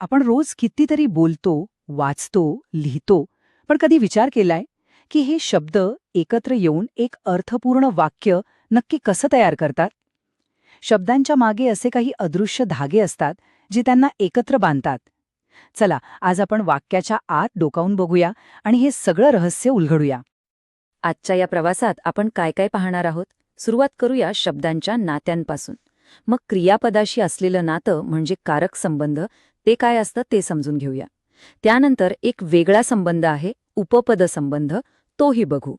आपण रोज कितीतरी बोलतो वाचतो लिहितो पण कधी विचार केलाय की हे शब्द एकत्र येऊन एक अर्थपूर्ण वाक्य नक्की कसं तयार करतात? शब्दांच्या मागे असे काही अदृश्य धागे असतात जे त्यांना एकत्र बांधतात. चला आज आपण वाक्याच्या आत डोकावून बघूया आणि हे सगळं रहस्य उलगडूया. आजच्या या प्रवासात आपण काय काय पाहणार आहोत? सुरुवात करूया शब्दांच्या नात्यांपासून. मग क्रियापदाशी असलेलं नातं म्हणजे कारक संबंध ते काय असतं ते समजून घेऊया. त्यानंतर एक वेगळा संबंध आहे उपपद संबंध तोही बघू.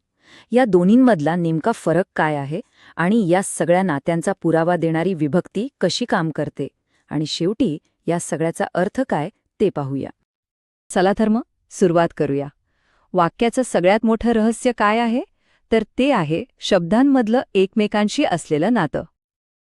या दोन्हींमधला नेमका फरक काय आहे आणि या सगळ्या नात्यांचा पुरावा देणारी विभक्ती कशी काम करते आणि शेवटी या सगळ्याचा अर्थ काय ते पाहूया. चला तर मग सुरुवात करूया. वाक्याचं सगळ्यात मोठं रहस्य काय आहे? तर ते आहे शब्दांमधलं एकमेकांशी असलेलं नातं.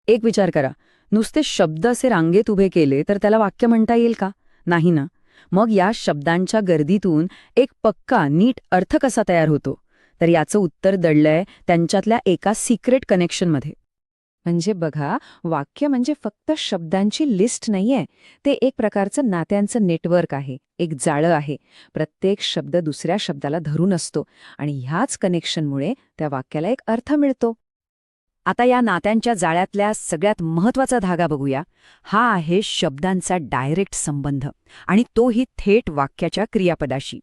एक विचार करा. नुसते शब्द असे रांगेत उभे केले तर त्याला वाक्य म्हणता येईल का? नाही ना. मग या शब्दांच्या गर्दीतून एक पक्का नीट अर्थ कसा तयार होतो? तर याचं उत्तर दडलंय त्यांच्यातल्या एका सिक्रेट कनेक्शनमध्ये म्हणजे बघा वाक्य म्हणजे फक्त शब्दांची लिस्ट नाहीये. ते एक प्रकारचं नात्यांचं नेटवर्क आहे. एक जाळं आहे. प्रत्येक शब्द दुसऱ्या शब्दाला धरून असतो. आणि ह्याच कनेक्शनमुळे त्या वाक्याला एक अर्थ मिळतो. आता या नात्यांच्या जाळ्यातल्या सगळ्यात महत्त्वाचा धागा बघूया. हा आहे शब्दांचा डायरेक्ट संबंध आणि तोही थेट वाक्याच्या क्रियापदाशी.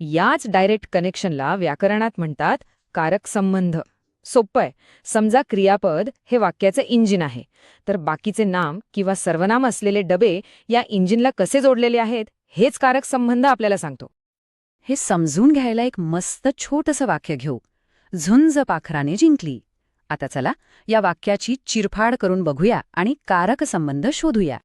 याच डायरेक्ट कनेक्शनला व्याकरणात म्हणतात कारक संबंध. सोपं आहे. समजा क्रियापद हे वाक्याचं इंजिन आहे. तर बाकीचे नाम किंवा सर्वनाम असलेले डबे या इंजिनला कसे जोडलेले आहेत हेच कारक संबंध आपल्याला सांगतो. हे समजून घ्यायला एक मस्त छोटंसं वाक्य घेऊ. झुंज पाखराने जिंकली. आता चला या वाक्याची चिरफाड करून बघूया आणि कारक संबंध शोधूया.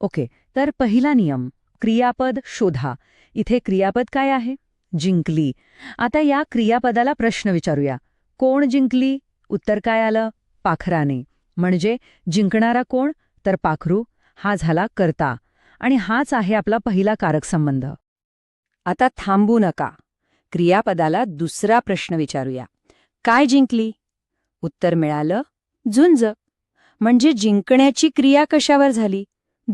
ओके तर पहिला नियम क्रियापद शोधा. इथे क्रियापद काय आहे? जिंकली. आता या क्रियापदाला प्रश्न विचारूया. कोण जिंकली? उत्तर काय आलं? पाखराने. म्हणजे जिंकणारा कोण? तर पाखरू. हा झाला करता. आणि हाच आहे आपला पहिला कारक संबंध. आता थांबू नका. क्रियापदाला दुसरा प्रश्न विचारूया. काय जिंकली? उत्तर मिळालं झुंज. म्हणजे जिंकण्याची क्रिया कशावर झाली?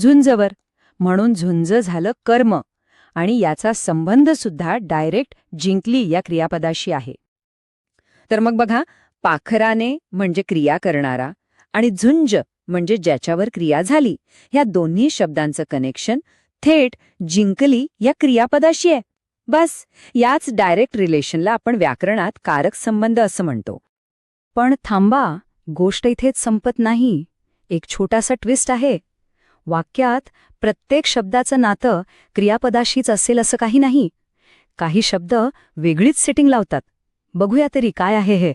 झुंजवर. म्हणून झुंज झालं कर्म. आणि याचा संबंध सुद्धा डायरेक्ट जिंकली या क्रियापदाशी आहे. तर मग बघा पाखराने म्हणजे क्रिया करणारा आणि झुंज म्हणजे ज्याच्यावर क्रिया झाली ह्या दोन्ही शब्दांचं कनेक्शन थेट जिंकली या क्रियापदाशी आहे. बस याच डायरेक्ट रिलेशनला आपण व्याकरणात कारक संबंध असं म्हणतो. पण थांबा गोष्ट इथेच संपत नाही. एक छोटासा ट्विस्ट आहे. वाक्यात प्रत्येक शब्दाचं नातं क्रियापदाशीच असेल असं काही नाही. काही शब्द वेगळीच सेटिंग लावतात. बघूया तरी काय आहे हे.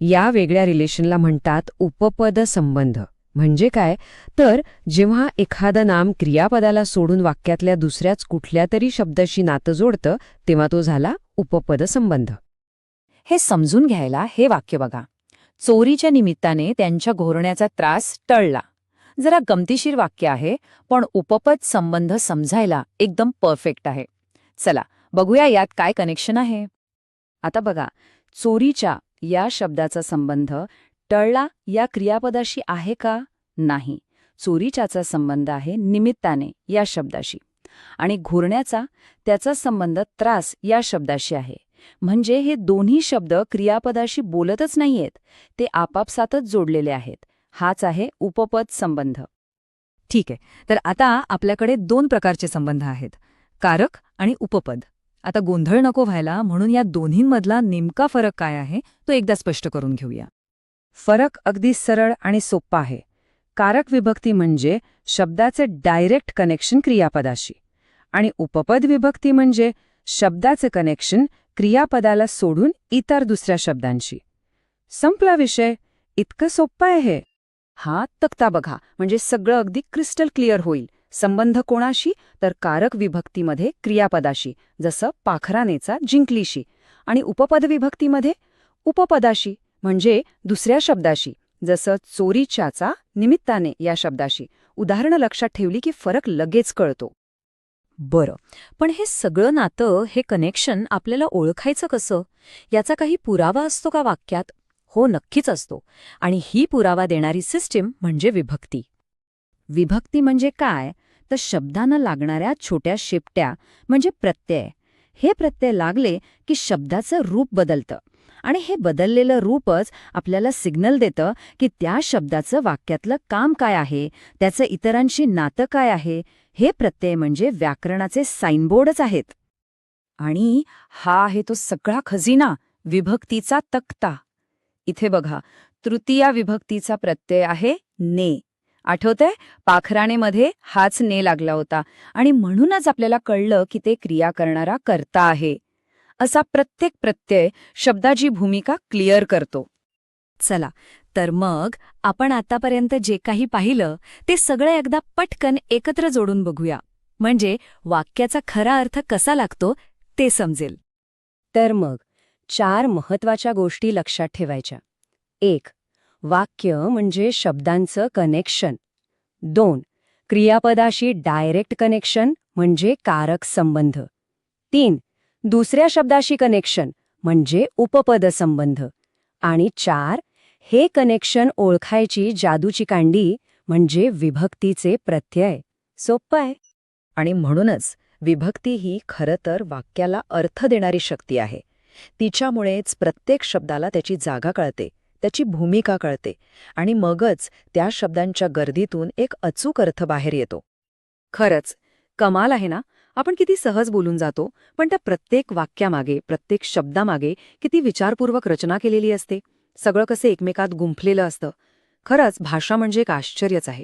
या वेगळ्या रिलेशनला म्हणतात उपपद संबंध. म्हणजे काय? तर जेव्हा एखादं नाम क्रियापदाला सोडून वाक्यातल्या दुसऱ्याच कुठल्या तरी शब्दाशी नातं जोडतं तेव्हा तो झाला उपपद संबंध. हे समजून घ्यायला हे वाक्य बघा. चोरीच्या निमित्ताने त्यांच्या घोरण्याचा त्रास टळला. जरा गमतीशीर वाक्य आहे पण उपपद संबंध समजायला एकदम परफेक्ट आहे. चला बघूया यात काय कनेक्शन आहे. आता बघा चोरीच्या या शब्दाचा संबंध टळला या क्रियापदाशी आहे का? नाही. चोरीच्याचा संबंध आहे निमित्ताने या शब्दाशी. आणि घोरण्याचा त्याचा संबंध त्रास या शब्दाशी आहे. म्हणजे हे दोन्ही शब्द क्रियापदाशी बोलतच नाहीयेत ते आपापसातच जोडलेले आहेत. हाच आहे उपपद संबंध. ठीक आहे तर आता आपल्याकडे दोन प्रकारचे संबंध आहेत कारक आणि उपपद. आता गोंधळ नको व्हायला म्हणून या दोन्हींमधला नेमका फरक काय आहे तो एकदा स्पष्ट करून घेऊया. फरक अगदी सरळ आणि सोप्पा आहे. कारक विभक्ती म्हणजे शब्दाचे डायरेक्ट कनेक्शन क्रियापदाशी आणि उपपद विभक्ती म्हणजे शब्दाचे कनेक्शन क्रियापदाला सोडून इतर दुसऱ्या शब्दांशी. संपला विषय. इतकं सोप्पं आहे. हे हा तक्ता बघा. म्हणजे सगळं अगदी क्रिस्टल क्लिअर होईल. संबंध कोणाशी? तर कारक विभक्तीमध्ये क्रियापदाशी. जसं पाखरानेचा जिंकलीशी. आणि उपपद विभक्तीमध्ये? उपपदाशी. म्हणजे दुसऱ्या शब्दाशी. जसं चोरीच्याचा निमित्ताने या शब्दाशी. उदाहरणं लक्षात ठेवली की फरक लगेच कळतो. बरं. पण हे सगळं नातं हे कनेक्शन आपल्याला ओळखायचं कसं? याचा काही पुरावा असतो का वाक्यात? हो नक्कीच असतो. आणि ही पुरावा देणारी सिस्टीम म्हणजे विभक्ती. विभक्ती म्हणजे काय? तर शब्दानं लागणाऱ्या छोट्या शिपट्या म्हणजे प्रत्यय. हे प्रत्यय लागले की शब्दाचं रूप बदलतं. आणि हे बदललेलं रूपच आपल्याला सिग्नल देतं की त्या शब्दाचं वाक्यातलं काम काय आहे? त्याचं इतरांशी नातं काय आहे? हे प्रत्यय म्हणजे व्याकरणाचे साईनबोर्डच आहेत. आणि हा आहे तो सगळा खजिना विभक्तीचा तक्ता. इथे बघा तृतीया विभक्तीचा प्रत्यय आहे ने. आठवतंय? पाखराणेमध्ये हाच ने लागला होता. आणि म्हणूनच आपल्याला कळलं की ते क्रिया करणारा कर्ता आहे. असा प्रत्येक प्रत्यय शब्दाची भूमिका क्लिअर करतो. चला तर मग आपण आतापर्यंत जे काही पाहिलं ते सगळं एकदा पटकन एकत्र जोडून बघूया. म्हणजे वाक्याचा खरा अर्थ कसा लागतो ते समजेल. तर मग चार महत्त्वाच्या गोष्टी लक्षात ठेवायच्या. एक वाक्य म्हणजे शब्दांचं कनेक्शन दोन क्रियापदाशी डायरेक्ट कनेक्शन म्हणजे कारक संबंध. तीन दुसऱ्या शब्दाशी कनेक्शन म्हणजे उपपद संबंध. आणि चार हे कनेक्शन ओळखायची जादूची कांडी म्हणजे विभक्तीचे प्रत्यय. सोपं आहे. आणि म्हणूनच विभक्ती ही खरं तर वाक्याला अर्थ देणारी शक्ती आहे. तिच्यामुळेच प्रत्येक शब्दाला त्याची जागा कळते त्याची भूमिका कळते आणि मगच त्या शब्दांच्या गर्दीतून एक अचूक अर्थ बाहेर येतो. खरंच कमाल आहे ना? आपण किती सहज बोलून जातो पण त्या प्रत्येक वाक्यामागे प्रत्येक शब्दामागे किती विचारपूर्वक रचना केलेली असते. सगळं कसं एकमेकात गुंफलेलं असतं. खरंच भाषा म्हणजे एक आश्चर्यच आहे.